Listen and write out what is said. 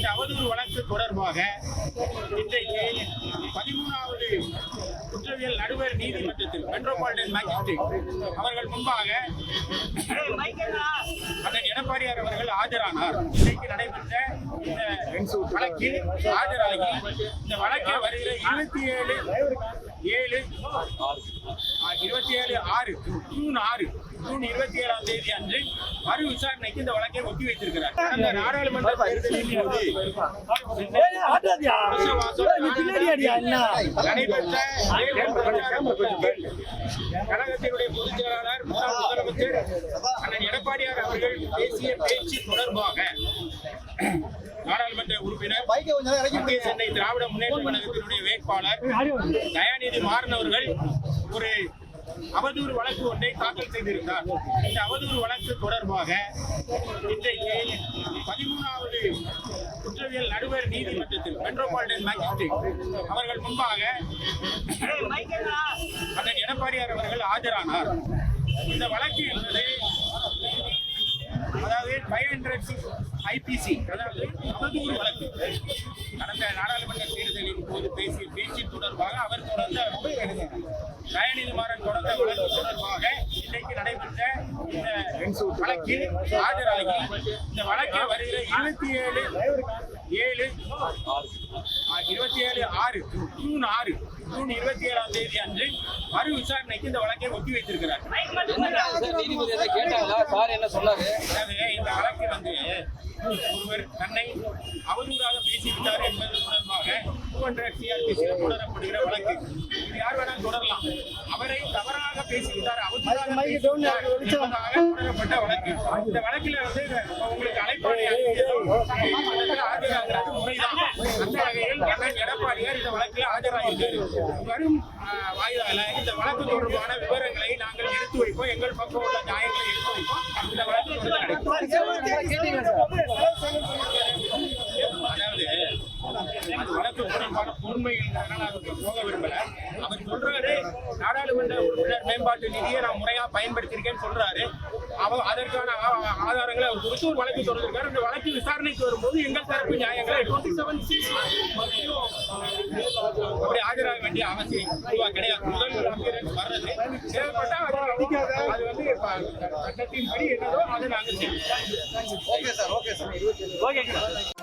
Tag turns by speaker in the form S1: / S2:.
S1: இந்த அவதூறு வழக்கு தொடர்பாக இன்றைக்கு பதிமூணாவது குற்றவியல் நடுவர் நீதிமன்றத்தில் மெட்ரோபாலிட்டன் மேஜிஸ்ட்ரேட் அவர்கள் முன்பாக அண்ணன் எடப்பாடியார் அவர்கள் ஆஜரானார். இன்றைக்கு நடைபெற்ற வழக்கில் ஆஜராகி இந்த வழக்கில் வருகிற இருபத்தி ஏழு ஏழு இருபத்தி ஏழு ஆறு ஜூன் ஆறு ஜூன் இருபத்தி ஏழாம் தேதி அன்று மறு விசாரணைக்கு இந்த வழக்கை ஒத்தி வைத்திருக்கிறார் கடந்த நாடாளுமன்ற தேர்தலின் போது நடைபெற்ற கழகத்தினுடைய பொதுச் செயலாளர் முன்னாள் முதலமைச்சர் அண்ணன் எடப்பாடியார் அவர்கள் பேசிய பேச்சு தொடர்பாக உறுப்பினர். மத்திய சென்னை திராவிட முன்னேற்ற கழகத்தினுடைய வேட்பாளர் தயாநிதி மாறன் அவர்கள் ஒரு அவதூறு வழக்கு ஒன்றை தாக்கல் செய்திருந்தார். இந்த அவதூறு வழக்கு தொடர்பாக இன்றைக்கு பதிமூணாவது குற்றவியல் நடுவர் நீதிமன்றத்தில் மெட்ரோபாலிட்டன் மேஜிஸ்ட்ரேட் அவர்கள் முன்பாக அண்ணன் எடப்பாடியார் அவர்கள் ஆஜரானார். இந்த வழக்கு என்பது அதாவது ஃபைவ் ஹண்ட்ரட் சிக்ஸ் ஐபிசி அதாவது அவதூறு வழக்கு. கடந்த நாடாளுமன்ற தேர்தலின் போது பேசிய பேச்சின் தொடர்பாக அவர் தொடர்ந்த தயாநிதி மாறன் தொடர்ந்த வழக்கு தொடர்பாக இன்றைக்கு நடைபெற்ற இந்த வழக்கில் ஆஜராகி இந்த வழக்கில் வருகிற இருபத்தி ஏழு ஏழு இருபத்தி ஏழு ஆறு ஜூன் ஆறு ஜூன் இருபத்தி ஏழாம் தேதி அன்று மறு விசாரணைக்கு இந்த வழக்கை ஒத்தி வைத்திருக்கிறார். இந்த வழக்கு வந்து ஒருவர் தன்னை அவதூறாக பேசிவிட்டார் என்பது தொடர்பாக டூ ஹண்ட்ரட் சிஆர்பிசியில் தொடரப்படுகிற வழக்கு. இது யார் வேணாலும் தொடரலாம். அவரை தவறாக பேசிவிட்டார் அவதூறாக தொடரப்பட்ட வழக்கு. இந்த வழக்கில் வந்து உங்களுக்கு நீதிமன்றத்தில் ஆஜராகிறது முறைதான். அந்த வகையில் எடப்பாடியார் இந்த வழக்கில் ஆஜராகியிருக்காரு வரும் வாயிலாக இந்த வழக்கு தொடர்பான விவரங்களை நாங்கள் எடுத்து வைப்போம். எங்கள் பக்கம் உள்ள நியாயங்களை எடுத்து வைப்போம் இந்த வழக்கு தொடர்ந்து நடக்கும். அதாவது அது வழக்கு தொடர்பான உண்மைங்கிறதுனால அதுக்கு போக விரும்பல. அவர் சொல்றாரு நாடாளுமன்ற உறுப்பினர் மேம்பாட்டு நிதியை நான் முறையா பயன்படுத்தியிருக்கேன்னு சொல்றாரு. அவ அதற்கான ஆதாரங்களை அவர் குறித்து ஒரு வழக்கு தொடர்ந்திருக்காரு அந்த வழக்கு விசாரணைக்கு வரும்போது எங்கள் தரப்பு நியாயங்களை டுவெண்ட்டி செவன் அப்படி ஆஜராக வேண்டிய அவசியம் பொதுவா கிடையாது. முதல் வர்றது. அது வந்து இப்ப சட்டத்தின்படி என்னதோ அதை நாங்கள் செய்வோம்.
S2: Okay sir okay sir